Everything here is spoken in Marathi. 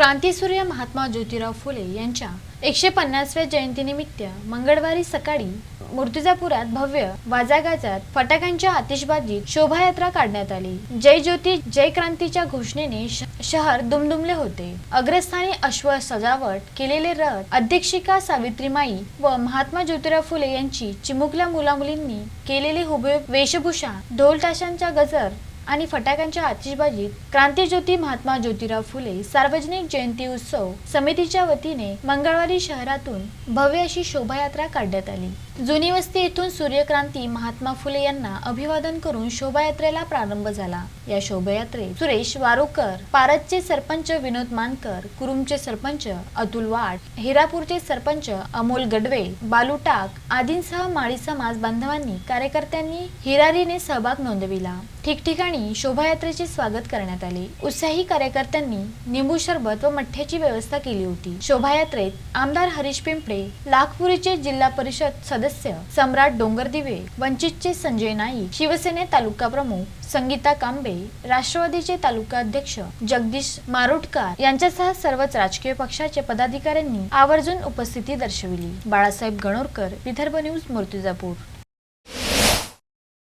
क्रांतीसूर्य महात्मा ज्योतिराव फुले यांच्या एकशे पन्नासव्या जयंतीनिमित्त मंगळवारी सकाळी मूर्तिजापुरात भव्य वाजागाजात फटाक्यांच्या आतिषबाजीत शोभायात्रा काढण्यात आली. जय ज्योती जय क्रांतीच्या घोषणेने श- शहर दुमदुमले होते. अग्रस्थानी अश्व सजावट केलेले रथ अध्यक्षिका सावित्रीमाई व महात्मा ज्योतिराव फुले यांची चिमुकल्या मुलामुलींनी केलेली हुबे वेशभूषा ढोल गजर आणि फटाक्यांच्या आतिषबाजीत क्रांतीज्योती महात्मा ज्योतिराव फुले सार्वजनिक जयंती उत्सव समितीच्या वतीने मंगळवारी शहरातून भव्य अशी शोभायात्रा काढण्यात आली. जुनी वस्ती येथून सूर्यक्रांती महात्मा फुले यांना अभिवादन करून शोभायात्रेला प्रारंभ झाला. या शोभायात्रेत सुरेश वारोकर पारदचे सरपंच विनोद मानकर कुरुमचे सरपंच अतुल वाट हिरापूरचे सरपंच अमोल गडवे बालू टाक आदींसह माळी समाज बांधवांनी कार्यकर्त्यांनी हिरारीने सहभाग नोंदविला. ठिकठिकाणी शोभायात्रेचे स्वागत करण्यात आले. उत्साही कार्यकर्त्यांनी निंबू सरबत व मठ्ठ्याची व्यवस्था केली होती. शोभायात्रेत आमदार हरीश पिंपळे लाखपुरीचे जिल्हा परिषद सदस्य सम्राट डोंगरदिवे वंचितचे संजय नाईक शिवसेने तालुका प्रमुख संगीता कांबे राष्ट्रवादीचे तालुका अध्यक्ष जगदीश मारोटकर यांच्यासह सर्वच राजकीय पक्षाचे पदाधिकाऱ्यांनी आवर्जून उपस्थिती दर्शविली. बाळासाहेब गणोरकर विदर्भ न्यूज मूर्तिजापूर.